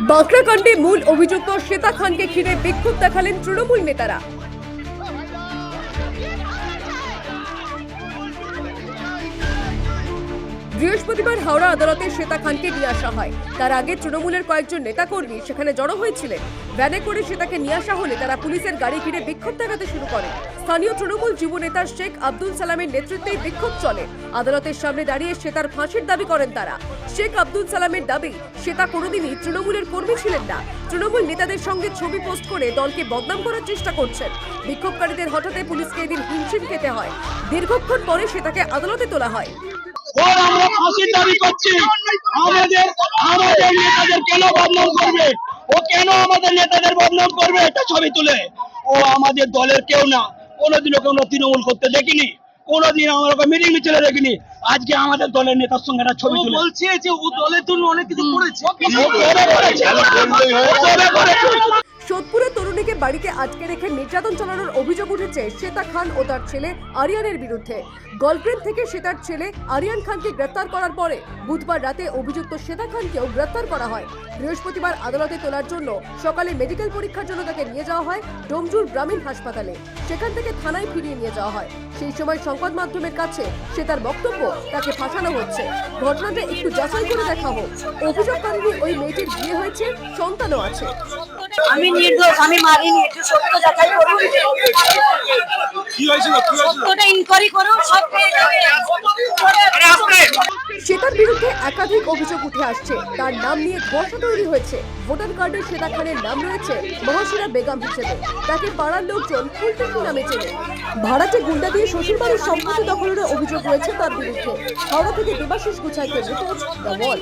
বাঁকড়াকাণ্ডে মূল অভিযুক্ত শ্বেতা খানকে ঘিরে বিক্ষোভ দেখালেন তৃণমূল নেতারা। বৃহস্পতিবার হাওড়া আদালতে শ্বেতা খানকে নিয়ে আসা হয়। তার আগে তৃণমূলের কয়েকজন নেতাকর্মী সেখানে জড়ো হয়েছিলেন। ভ্যানে করে শ্বেতাকে নিয়ে আসা হলে তারা পুলিশের গাড়ি ঘিরে বিক্ষোভ দেখাতে শুরু করে। স্থানীয় তৃণমূল যুব নেতা শেখ আব্দুল সালামের নেতৃত্বে বিক্ষোভ চলে। আদালতের সামনে দাঁড়িয়ে শ্বেতার ফাঁসির দাবি করেন তারা। শেখ আব্দুল সালামের দাবি, শ্বেতা কোনোদিনই তৃণমূলের কর্মী ছিলেন না। তৃণমূল নেতাদের সঙ্গে ছবি পোস্ট করে দলকে বদনাম করার চেষ্টা করছেন। বিক্ষোভকারীদের হঠাৎ পুলিশকে এদিন হিমশিম খেতে হয়। দীর্ঘক্ষণ পরে শ্বেতাকে আদালতে তোলা হয়। ওর আমরা ফাঁসির দাবি করছি। আমাদের আমাদের নেতাদের কেন বদনাম করবে? ও কেন আমাদের নেতাদের বদনাম করবে? এটা ছবি তুলে। ও আমাদের দলের কেউ না। কোনোদিন ওকে আমরা তৃণমূল করতে দেখিনি? কোনোদিন আমরা ওকে মিটিং মিছিলে দেখিনি। আজকে আমাদের দলের নেতার সঙ্গে একটা ছবি তুলে। বলছে যে ও দলের জন্য অনেক কিছু করেছে ও কবে করেছে? ও কবে করেছে? সোদপুরের তরুণীকে বাড়িতে আটকে রেখে নির্যাতন চালানোর অভিযোগ উঠেছে শ্বেতা খান ও তার ছেলে আরিয়ানের বিরুদ্ধে। গলফ্রেন্ড থেকে শ্বেতার ছেলে আরিয়ান খানকে গ্রেফতার করার পরে বুধবার রাতে অভিযুক্ত শ্বেতা খানকেও গ্রেফতার করা হয়। বৃহস্পতিবার আদালতে তোলার জন্য সকালে মেডিকেল পরীক্ষার জন্য তাকে নিয়ে যাওয়া হয় ডোমজুর গ্রামীণ হাসপাতালে। সেখান থেকে থানায় ফিরিয়ে নিয়ে যাওয়া হয়। সেই সময় সংবাদ মাধ্যমের কাছে সে তার বক্তব্য তাকে ফাঁসানো হচ্ছে। ঘটনাটা একটু যাচাই করে দেখা হোক। অভিযোগকারী ওই মেয়েটির বিয়ে হয়েছে, সন্তানও আছে। আমি নির্দোষ, আমি মারিনি একটু সত্য যাচাই করুন। কি হয়েছিল কি হয়েছিল? সত্যটা ইনকোয়ারি করুন সব পেয়ে যাবে শ্বেতার বিরুদ্ধে একাধিক অভিযোগ উঠে আসছে। তার নাম নিয়ে ধোঁয়াশা তৈরি হয়েছে। ভোটার কার্ডে শ্বেতা খানের নাম রয়েছে মহাশিরা বেগম হিসেবে। তাকে পাড়ার লোকজন ফুলটুকু নামে চেনে। ভাড়াটে গুন্ডা দিয়ে শ্বশুরবাড়ির সম্পত্তি দখলের অভিযোগ রয়েছে তার বিরুদ্ধে। হাওড়া থেকে দেবাশিস গুছাইকে রিপোর্ট দ্য ওয়াল